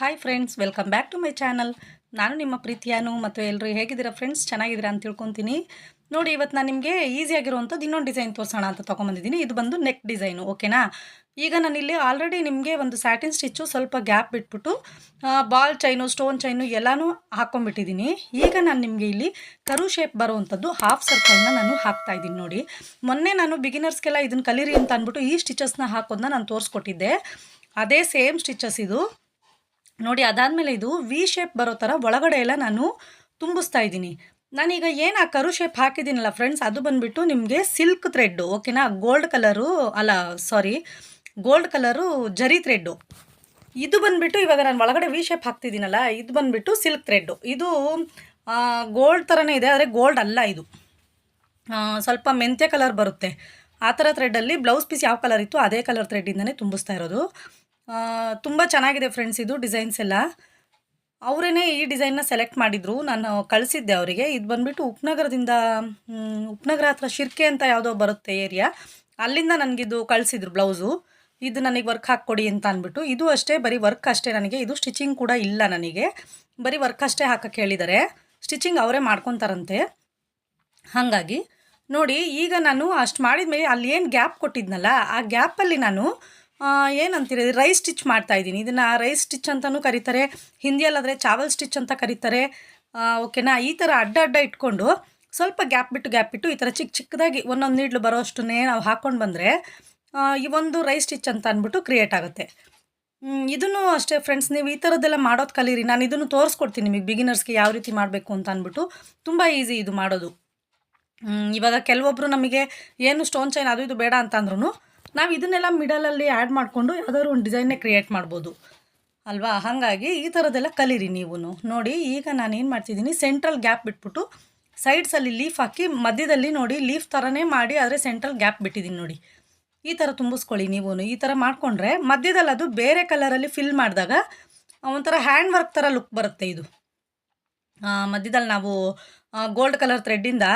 Hi friends welcome back to my channel ನಾನು ನಿಮ್ಮ ಪ್ರೀತಿಯಾನು ಮತ್ತು ಎಲ್ಲರೂ ಹೇಗಿದ್ದೀರಾ ಫ್ರೆಂಡ್ಸ್ ಚೆನ್ನಾಗಿದ್ದೀರಾ ಅಂತ ತಿಳ್ಕೊತೀನಿ. ನೋಡಿ, ಇವತ್ತು ನಾನು ನಿಮಗೆ ಈಸಿಯಾಗಿರುವಂಥದ್ದು ಇನ್ನೊಂದು ಡಿಸೈನ್ ತೋರಿಸೋಣ ಅಂತ ತೊಗೊಂಬಂದಿದ್ದೀನಿ. ಇದು ಬಂದು ನೆಕ್ ಡಿಸೈನು ಓಕೆನಾ ಈಗ ನಾನಿಲ್ಲಿ ಆಲ್ರೆಡಿ ನಿಮಗೆ ಒಂದು ಸ್ಯಾಟಿನ್ ಸ್ಟಿಚ್ಚು ಸ್ವಲ್ಪ ಗ್ಯಾಪ್ ಬಿಟ್ಬಿಟ್ಟು ಬಾಲ್ ಚೈನು ಸ್ಟೋನ್ ಚೈನು ಎಲ್ಲನೂ ಹಾಕ್ಕೊಂಬಿಟ್ಟಿದ್ದೀನಿ ಈಗ ನಾನು ನಿಮಗೆ ಇಲ್ಲಿ ಕರು ಶೇಪ್ ಬರುವಂಥದ್ದು ಹಾಫ್ ಸರ್ಕಲ್ನ ನಾನು ಹಾಕ್ತಾ ಇದ್ದೀನಿ ನೋಡಿ. ಮೊನ್ನೆ ನಾನು ಬಿಗಿನರ್ಸ್ಗೆಲ್ಲ ಇದನ್ನು ಕಲೀರಿ ಅಂತ ಅಂದ್ಬಿಟ್ಟು ಈ ಸ್ಟಿಚಸ್ನ ಹಾಕೋದನ್ನ ನಾನು ತೋರಿಸ್ಕೊಟ್ಟಿದ್ದೆ. ಅದೇ ಸೇಮ್ ಸ್ಟಿಚಸ್ ಇದು. ನೋಡಿ, ಅದಾದಮೇಲೆ ಇದು ವಿ ಶೇಪ್ ಬರೋ ಥರ ಒಳಗಡೆ ಎಲ್ಲ ನಾನು ತುಂಬಿಸ್ತಾ ಇದ್ದೀನಿ. ನಾನೀಗ ಏನು ಆ ಕರು ಶೇಪ್ ಹಾಕಿದ್ದೀನಲ್ಲ ಫ್ರೆಂಡ್ಸ್ ಅದು ಬಂದುಬಿಟ್ಟು ನಿಮಗೆ ಸಿಲ್ಕ್ ಥ್ರೆಡ್ಡು ಓಕೆನಾ ಗೋಲ್ಡ್ ಕಲರು ಅಲ್ಲ sorry gold colour zari thread ಇದು ಬಂದುಬಿಟ್ಟು ಇವಾಗ ನಾನು ಒಳಗಡೆ ವಿ ಶೇಪ್ ಹಾಕ್ತಿದ್ದೀನಲ್ಲ, ಇದು ಬಂದುಬಿಟ್ಟು ಸಿಲ್ಕ್ ಥ್ರೆಡ್ಡು ಇದು ಗೋಲ್ಡ್ ಥರನೇ ಇದೆ, ಆದರೆ ಗೋಲ್ಡ್ ಅಲ್ಲ ಇದು. ಸ್ವಲ್ಪ ಮೆಂತ್ಯ ಕಲರ್ ಬರುತ್ತೆ. ಆ ಥರ ಥ್ರೆಡ್ಡಲ್ಲಿ ಬ್ಲೌಸ್ ಪೀಸ್ ಯಾವ ಕಲರ್ ಇತ್ತು ಅದೇ ಕಲರ್ ಥ್ರೆಡ್ಡಿಂದನೇ ತುಂಬಿಸ್ತಾ ಇರೋದು. ತುಂಬ ಚೆನ್ನಾಗಿದೆ ಫ್ರೆಂಡ್ಸ್ ಇದು ಡಿಸೈನ್ಸ್ ಎಲ್ಲ. ಅವರೇ ಈ ಡಿಸೈನ್ನ ಸೆಲೆಕ್ಟ್ ಮಾಡಿದರು. ನಾನು ಕಳಿಸಿದ್ದೆ ಅವರಿಗೆ. ಇದು ಬಂದುಬಿಟ್ಟು ಉಪನಗರದಿಂದ ಉಪನಗರ ಹತ್ರ ಶಿರ್ಕೆ ಅಂತ ಯಾವುದೋ ಬರುತ್ತೆ ಏರಿಯಾ ಅಲ್ಲಿಂದ ನನಗಿದು ಕಳಿಸಿದ್ರು ಬ್ಲೌಸು ಇದು ನನಗೆ ವರ್ಕ್ ಹಾಕ್ಕೊಡಿ ಅಂತ ಅಂದ್ಬಿಟ್ಟು. ಇದು ಅಷ್ಟೇ, ಬರೀ ವರ್ಕ್ ಅಷ್ಟೇ ನನಗೆ. ಇದು ಸ್ಟಿಚಿಂಗ್ ಕೂಡ ಇಲ್ಲ ನನಗೆ. ಬರೀ ವರ್ಕ್ ಅಷ್ಟೇ ಹಾಕಕ್ಕೆ ಹೇಳಿದ್ದಾರೆ ಸ್ಟಿಚಿಂಗ್ ಅವರೇ ಮಾಡ್ಕೊತಾರಂತೆ. ಹಾಗಾಗಿ ನೋಡಿ, ಈಗ ನಾನು ಅಷ್ಟು ಮಾಡಿದ್ಮೇಲೆ ಅಲ್ಲಿ ಏನು ಗ್ಯಾಪ್ ಕೊಟ್ಟಿದ್ನಲ್ಲ, ಆ ಗ್ಯಾಪಲ್ಲಿ ನಾನು ಏನಂತೀರಿ? ರೈಸ್ ಸ್ಟಿಚ್ ಮಾಡ್ತಾ ಇದ್ದೀನಿ. ಇದನ್ನು ರೈಸ್ ಸ್ಟಿಚ್ ಅಂತಲೂ ಕರೀತಾರೆ. ಹಿಂದಿಯಲ್ಲಾದರೆ ಚಾವಲ್ ಸ್ಟಿಚ್ ಅಂತ ಕರೀತಾರೆ. ಓಕೆನಾ? ಈ ಥರ ಅಡ್ಡ ಅಡ್ಡ ಇಟ್ಕೊಂಡು ಸ್ವಲ್ಪ ಗ್ಯಾಪ್ ಬಿಟ್ಟು ಗ್ಯಾಪ್ ಬಿಟ್ಟು ಈ ಥರ ಚಿಕ್ಕ ಚಿಕ್ಕದಾಗಿ ಒಂದೊಂದು ನೀಡ್ಲು ಬರೋಷ್ಟನ್ನೇ ನಾವು ಹಾಕ್ಕೊಂಡು ಬಂದರೆ ಈ ಒಂದು ರೈಸ್ ಸ್ಟಿಚ್ ಅಂತ ಅಂದ್ಬಿಟ್ಟು ಕ್ರಿಯೇಟ್ ಆಗುತ್ತೆ. ಇದನ್ನು ಅಷ್ಟೇ ಫ್ರೆಂಡ್ಸ್, ನೀವು ಈ ಥರದ್ದೆಲ್ಲ ಮಾಡೋದು ಕಲೀರಿ. ನಾನು ಇದನ್ನು ತೋರಿಸ್ಕೊಡ್ತೀನಿ ನಿಮಗೆ ಬಿಗಿನರ್ಸ್ಗೆ ಯಾವ ರೀತಿ ಮಾಡಬೇಕು ಅಂತ ಅಂದ್ಬಿಟ್ಟು ತುಂಬ ಈಸಿ ಇದು ಮಾಡೋದು. ಇವಾಗ ಕೆಲವೊಬ್ಬರು ನಮಗೆ ಏನು ಸ್ಟೋನ್ ಚೈನ್ ಅದು ಇದು ಬೇಡ ಅಂತ ಅಂದ್ರೂ ನಾವು ಇದನ್ನೆಲ್ಲ ಮಿಡಲಲ್ಲಿ ಆ್ಯಡ್ ಮಾಡಿಕೊಂಡು ಯಾವುದಾದ್ರು ಒಂದು ಡಿಸೈನ್ನೇ ಕ್ರಿಯೇಟ್ ಮಾಡ್ಬೋದು. ಅಲ್ವಾ? ಹಾಗಾಗಿ ಈ ಥರದ್ದೆಲ್ಲ ಕಲೀರಿ ನೀವು ನೋಡಿ, ಈಗ ನಾನು ಏನು ಮಾಡ್ತಿದ್ದೀನಿ ಸೆಂಟ್ರಲ್ ಗ್ಯಾಪ್ ಬಿಟ್ಬಿಟ್ಟು ಸೈಡ್ಸಲ್ಲಿ ಲೀಫ್ ಹಾಕಿ ಮಧ್ಯದಲ್ಲಿ ನೋಡಿ ಲೀಫ್ ಥರನೇ ಮಾಡಿ ಆದರೆ ಸೆಂಟ್ರಲ್ ಗ್ಯಾಪ್ ಬಿಟ್ಟಿದ್ದೀನಿ ನೋಡಿ. ಈ ಥರ ತುಂಬಿಸ್ಕೊಳ್ಳಿ ನೀವು ಈ ಥರ ಮಾಡಿಕೊಂಡ್ರೆ ಮಧ್ಯದಲ್ಲಿ ಅದು ಬೇರೆ ಕಲರಲ್ಲಿ ಫಿಲ್ ಮಾಡಿದಾಗ ಒಂಥರ ಹ್ಯಾಂಡ್ ವರ್ಕ್ ಥರ ಲುಕ್ ಬರುತ್ತೆ ಇದು. ಮಧ್ಯದಲ್ಲಿ ನಾವು ಗೋಲ್ಡ್ ಕಲರ್ ಥ್ರೆಡ್ಡಿಂದ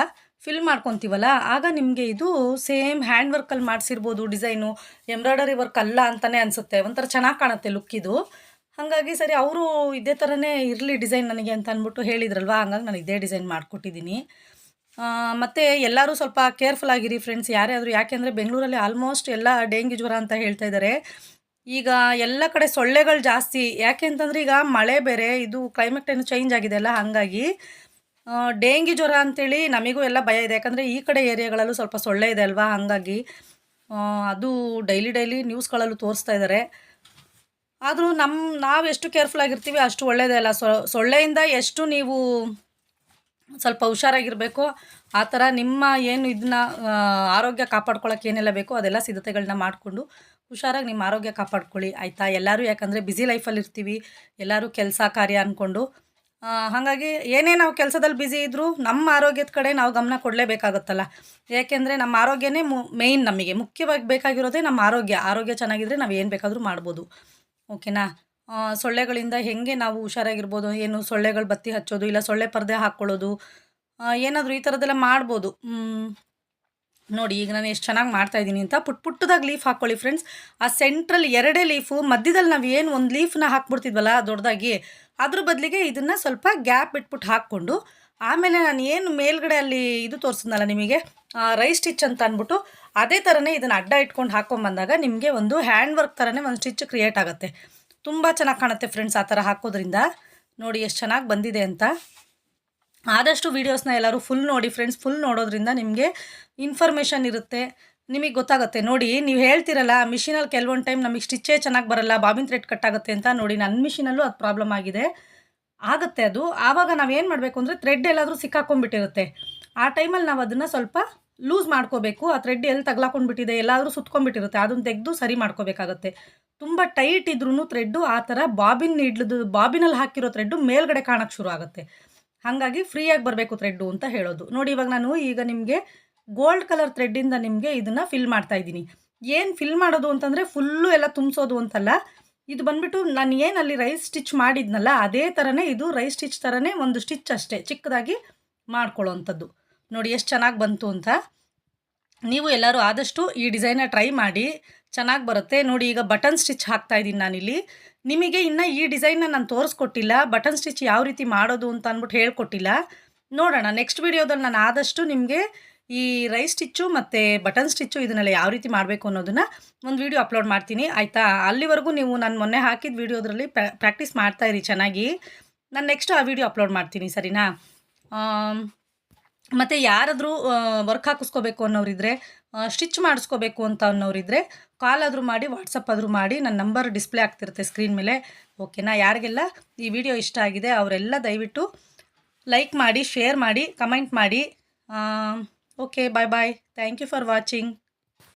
ಫಿಲ್ ಮಾಡ್ಕೊತೀವಲ್ಲ, ಆಗ ನಿಮಗೆ ಇದು ಸೇಮ್ ಹ್ಯಾಂಡ್ ವರ್ಕಲ್ಲಿ ಮಾಡಿಸಿರ್ಬೋದು ಡಿಸೈನು ಎಂಬ್ರಾಯ್ಡರಿ ವರ್ಕ್ ಅಲ್ಲ ಅಂತಲೇ ಅನಿಸುತ್ತೆ. ಒಂಥರ ಚೆನ್ನಾಗಿ ಕಾಣುತ್ತೆ ಲುಕ್ ಇದು. ಹಾಗಾಗಿ ಸರಿ, ಅವರು ಇದೇ ಥರನೇ ಇರಲಿ ಡಿಸೈನ್ ನನಗೆ ಅಂತ ಅಂದ್ಬಿಟ್ಟು ಹೇಳಿದ್ರಲ್ವ? ಹಂಗಾಗಿ ನಾನು ಇದೇ ಡಿಸೈನ್ ಮಾಡಿಕೊಟ್ಟಿದ್ದೀನಿ. ಮತ್ತು ಎಲ್ಲರೂ ಸ್ವಲ್ಪ ಕೇರ್ಫುಲ್ ಆಗಿರಿ ಫ್ರೆಂಡ್ಸ್ ಯಾರೇ ಆದರೂ ಯಾಕೆಂದರೆ ಬೆಂಗಳೂರಲ್ಲಿ ಆಲ್ಮೋಸ್ಟ್ ಎಲ್ಲ ಡೆಂಗ್ಯೂ ಜ್ವರ ಅಂತ ಹೇಳ್ತಾ ಇದ್ದಾರೆ ಈಗ ಎಲ್ಲ ಕಡೆ ಸೊಳ್ಳೆಗಳು ಜಾಸ್ತಿ. ಯಾಕೆ ಅಂತಂದರೆ ಈಗ ಮಳೆ ಬೇರೆ, ಇದು ಕ್ಲೈಮೇಟ್ ಏನು ಚೇಂಜ್ ಆಗಿದೆ ಅಲ್ಲ? ಹಾಗಾಗಿ ಆ, ಡೆಂಗ್ಯೂ ಜ್ವರ ಅಂತೇಳಿ ನಮಗೂ ಎಲ್ಲ ಭಯ ಇದೆ. ಯಾಕಂದರೆ ಈ ಕಡೆ ಏರಿಯಾಗಳಲ್ಲೂ ಸ್ವಲ್ಪ ಸೊಳ್ಳೆ ಇದೆ ಅಲ್ವಾ? ಹಾಗಾಗಿ ಅದು ಡೈಲಿ ಡೈಲಿ ನ್ಯೂಸ್ಗಳಲ್ಲೂ ತೋರಿಸ್ತಾ ಇದ್ದಾರೆ ಆದರೂ ನಮ್ಮ ನಾವು ಎಷ್ಟು ಕೇರ್ಫುಲ್ ಆಗಿರ್ತೀವಿ ಅಷ್ಟು ಒಳ್ಳೆಯದೇ ಅಲ್ಲ. ಸೊಳ್ಳೆಯಿಂದ ಎಷ್ಟು ನೀವು ಸ್ವಲ್ಪ ಹುಷಾರಾಗಿರಬೇಕು ಆ ಥರ ನಿಮ್ಮ ಏನು ಇದನ್ನ ಆರೋಗ್ಯ ಕಾಪಾಡ್ಕೊಳ್ಳೋಕೆ ಏನೆಲ್ಲ ಬೇಕೋ ಅದೆಲ್ಲ ಸಿದ್ಧತೆಗಳನ್ನ ಮಾಡಿಕೊಂಡು ಹುಷಾರಾಗಿ ನಿಮ್ಮ ಆರೋಗ್ಯ ಕಾಪಾಡ್ಕೊಳ್ಳಿ. ಆಯಿತಾ? ಎಲ್ಲರೂ ಯಾಕಂದರೆ ಬ್ಯುಸಿ ಲೈಫಲ್ಲಿ ಇರ್ತೀವಿ ಎಲ್ಲರೂ ಕೆಲಸ ಕಾರ್ಯ ಅಂದ್ಕೊಂಡು ಹಾಗಾಗಿ ಏನೇ ನಾವು ಕೆಲಸದಲ್ಲಿ ಬ್ಯುಸಿ ಇದ್ದರೂ ನಮ್ಮ ಆರೋಗ್ಯದ ಕಡೆ ನಾವು ಗಮನ ಕೊಡಲೇಬೇಕಾಗುತ್ತಲ್ಲ. ಏಕೆಂದರೆ ನಮ್ಮ ಆರೋಗ್ಯನೇ ಮು ಮೇಯ್ನ್ ನಮಗೆ. ಮುಖ್ಯವಾಗಿ ಬೇಕಾಗಿರೋದೇ ನಮ್ಮ ಆರೋಗ್ಯ. ಆರೋಗ್ಯ ಚೆನ್ನಾಗಿದ್ದರೆ ನಾವು ಏನು ಬೇಕಾದರೂ ಮಾಡ್ಬೋದು. ಓಕೆನಾ ಸೊಳ್ಳೆಗಳಿಂದ ಹೇಗೆ ನಾವು ಹುಷಾರಾಗಿರ್ಬೋದು? ಏನು ಸೊಳ್ಳೆಗಳು ಬತ್ತಿ ಹಚ್ಚೋದು ಇಲ್ಲ ಸೊಳ್ಳೆ ಪರದೆ ಹಾಕ್ಕೊಳ್ಳೋದು? ಏನಾದರೂ ಈ ಥರದ್ದೆಲ್ಲ ಮಾಡ್ಬೋದು. ನೋಡಿ, ಈಗ ನಾನು ಎಷ್ಟು ಚೆನ್ನಾಗಿ ಮಾಡ್ತಾ ಇದ್ದೀನಿ ಅಂತ ಪುಟ್ ಪುಟ್ಟದಾಗಿ ಲೀಫ್ ಹಾಕ್ಕೊಳ್ಳಿ ಫ್ರೆಂಡ್ಸ್ ಆ ಸೆಂಟ್ರಲ್ ಎರಡೇ ಲೀಫು ಮಧ್ಯದಲ್ಲಿ ನಾವು ಏನು ಒಂದು ಲೀಫ್ನ ಹಾಕ್ಬಿಡ್ತಿದ್ವಲ್ಲ ದೊಡ್ಡದಾಗಿ ಅದ್ರ ಬದಲಿಗೆ ಇದನ್ನು ಸ್ವಲ್ಪ ಗ್ಯಾಪ್ ಬಿಟ್ಬಿಟ್ಟು ಹಾಕ್ಕೊಂಡು, ಆಮೇಲೆ ನಾನು ಏನು ಮೇಲ್ಗಡೆ ಅಲ್ಲಿ ಇದು ತೋರಿಸಿದ್ನಲ್ಲ ನಿಮಗೆ ರೈಸ್ ಸ್ಟಿಚ್ ಅಂತ ಅಂದ್ಬಿಟ್ಟು ಅದೇ ಥರನೇ ಇದನ್ನು ಅಡ್ಡ ಇಟ್ಕೊಂಡು ಹಾಕ್ಕೊಂಬಂದಾಗ ನಿಮಗೆ ಒಂದು ಹ್ಯಾಂಡ್ ವರ್ಕ್ ಥರನೇ ಒಂದು ಸ್ಟಿಚ್ ಕ್ರಿಯೇಟ್ ಆಗುತ್ತೆ. ತುಂಬ ಚೆನ್ನಾಗಿ ಕಾಣುತ್ತೆ ಫ್ರೆಂಡ್ಸ್ ಆ ಥರ ಹಾಕೋದ್ರಿಂದ. ನೋಡಿ, ಎಷ್ಟು ಚೆನ್ನಾಗಿ ಬಂದಿದೆ ಅಂತ. ಆದಷ್ಟು ವೀಡಿಯೋಸ್ನ ಎಲ್ಲರೂ ಫುಲ್ ನೋಡಿ ಫ್ರೆಂಡ್ಸ್ ಫುಲ್ ನೋಡೋದ್ರಿಂದ ನಿಮಗೆ ಇನ್ಫಾರ್ಮೇಷನ್ ಇರುತ್ತೆ. ನಿಮಗೆ ಗೊತ್ತಾಗುತ್ತೆ. ನೋಡಿ, ನೀವು ಹೇಳ್ತಿರಲ್ಲ ಮಿಷಿನಲ್ಲಿ ಕೆಲವೊಂದು ಟೈಮ್ ನಮಗೆ ಸ್ಟಿಚ್ಚೇ ಚೆನ್ನಾಗಿ ಬರಲ್ಲ, ಬಾಬಿನ್ ಥ್ರೆಡ್ ಕಟ್ ಆಗುತ್ತೆ ಅಂತ ನೋಡಿ ನನ್ನ ಮಿಷಿನಲ್ಲೂ ಅದು ಪ್ರಾಬ್ಲಮ್ ಆಗಿದೆ. ಆಗುತ್ತೆ ಅದು. ಆವಾಗ ನಾವೇನು ಮಾಡಬೇಕು ಅಂದರೆ ಥ್ರೆಡ್ ಎಲ್ಲಾದರೂ ಸಿಕ್ಕಾಕೊಂಡ್ಬಿಟ್ಟಿರುತ್ತೆ. ಆ ಟೈಮಲ್ಲಿ ನಾವು ಅದನ್ನು ಸ್ವಲ್ಪ ಲೂಸ್ ಮಾಡ್ಕೋಬೇಕು. ಆ ಥ್ರೆಡ್ ಎಲ್ಲಿ ತಗ್ಲಾಕೊಂಡ್ಬಿಟ್ಟಿದೆ, ಎಲ್ಲಾದರೂ ಸುತ್ಕೊಂಡ್ಬಿಟ್ಟಿರುತ್ತೆ ಅದನ್ನು ತೆಗೆದು ಸರಿ ಮಾಡ್ಕೋಬೇಕಾಗುತ್ತೆ. ತುಂಬ ಟೈಟ್ ಇದ್ರೂ ಥ್ರೆಡ್ಡು ಆ ಥರ ಬಾಬಿನ್ ಇಡ್ಲದು ಬಾಬಿನಲ್ಲಿ ಹಾಕಿರೋ ಥ್ರೆಡ್ಡು ಮೇಲ್ಗಡೆ ಕಾಣೋಕ್ಕೆ ಶುರು ಆಗುತ್ತೆ. ಹಾಗಾಗಿ ಫ್ರೀಯಾಗಿ ಬರಬೇಕು ಥ್ರೆಡ್ಡು ಅಂತ ಹೇಳೋದು. ನೋಡಿ, ಇವಾಗ ನಾನು ಈಗ ನಿಮಗೆ ಗೋಲ್ಡ್ ಕಲರ್ ಥ್ರೆಡ್ಡಿಂದ ನಿಮಗೆ ಇದನ್ನು ಫಿಲ್ ಮಾಡ್ತಾ ಇದ್ದೀನಿ. ಏನು ಫಿಲ್ ಮಾಡೋದು ಅಂತಂದರೆ ಫುಲ್ಲು ಎಲ್ಲ ತುಂಬಿಸೋದು ಅಂತಲ್ಲ, ಇದು ಬಂದ್ಬಿಟ್ಟು ನಾನು ಏನು ಅಲ್ಲಿ ರೈಸ್ ಸ್ಟಿಚ್ ಮಾಡಿದ್ನಲ್ಲ, ಅದೇ ಥರನೇ ಇದು ರೈಸ್ ಸ್ಟಿಚ್ ಥರನೇ ಒಂದು ಸ್ಟಿಚ್ ಅಷ್ಟೇ, ಚಿಕ್ಕದಾಗಿ ಮಾಡ್ಕೊಳ್ಳೋವಂಥದ್ದು ನೋಡಿ, ಎಷ್ಟು ಚೆನ್ನಾಗಿ ಬಂತು ಅಂತ. ನೀವು ಎಲ್ಲರೂ ಆದಷ್ಟು ಈ ಡಿಸೈನ ಟ್ರೈ ಮಾಡಿ ಚೆನ್ನಾಗಿ ಬರುತ್ತೆ. ನೋಡಿ, ಈಗ ಬಟನ್ ಸ್ಟಿಚ್ ಹಾಕ್ತಾ ಇದ್ದೀನಿ ನಾನಿಲ್ಲಿ. ನಿಮಗೆ ಇನ್ನು ಈ ಡಿಸೈನ್ನ ನಾನು ತೋರಿಸ್ಕೊಟ್ಟಿಲ್ಲ. ಬಟನ್ ಸ್ಟಿಚ್ ಯಾವ ರೀತಿ ಮಾಡೋದು ಅಂತ ಅಂದ್ಬಿಟ್ಟು ಹೇಳ್ಕೊಟ್ಟಿಲ್ಲ. ನೋಡೋಣ, ನೆಕ್ಸ್ಟ್ ವಿಡಿಯೋದಲ್ಲಿ ನಾನು ಆದಷ್ಟು ನಿಮಗೆ ಈ ರೈಸ್ ಸ್ಟಿಚ್ಚು ಮತ್ತು ಬಟನ್ ಸ್ಟಿಚ್ಚು ಇದನ್ನೆಲ್ಲ ಯಾವ ರೀತಿ ಮಾಡಬೇಕು ಅನ್ನೋದನ್ನು ಒಂದು ವೀಡಿಯೋ ಅಪ್ಲೋಡ್ ಮಾಡ್ತೀನಿ. ಆಯಿತಾ? ಅಲ್ಲಿವರೆಗೂ ನೀವು ನಾನು ಮೊನ್ನೆ ಹಾಕಿದ ವೀಡಿಯೋದ್ರಲ್ಲಿ ಪ್ರಾಕ್ಟೀಸ್ ಮಾಡ್ತಾಯಿರಿ ಚೆನ್ನಾಗಿ. ನಾನು ನೆಕ್ಸ್ಟ್ ಆ ವೀಡಿಯೋ ಅಪ್ಲೋಡ್ ಮಾಡ್ತೀನಿ, ಸರಿನಾ? ಮತ್ತು ಯಾರಾದರೂ ವರ್ಕ್ ಹಾಕಿಸ್ಕೋಬೇಕು ಅನ್ನೋರಿದ್ರೆ ಸ್ಟಿಚ್ ಮಾಡಿಸ್ಕೋಬೇಕು ಅಂತ ಅನ್ನೋರಿದ್ರೆ ಕಾಲ್ ಆದರೂ ಮಾಡಿ ವಾಟ್ಸಪ್ ಆದರೂ ಮಾಡಿ ನನ್ನ ನಂಬರ್ ಡಿಸ್ಪ್ಲೇ ಆಗ್ತಿರುತ್ತೆ ಸ್ಕ್ರೀನ್ ಮೇಲೆ. ಓಕೆನಾ ಯಾರಿಗೆಲ್ಲ ಈ ವಿಡಿಯೋ ಇಷ್ಟ ಆಗಿದೆ, ಅವರೆಲ್ಲ ದಯವಿಟ್ಟು ಲೈಕ್ ಮಾಡಿ ಶೇರ್ ಮಾಡಿ ಕಮೆಂಟ್ ಮಾಡಿ. Okay bye bye thank you for watching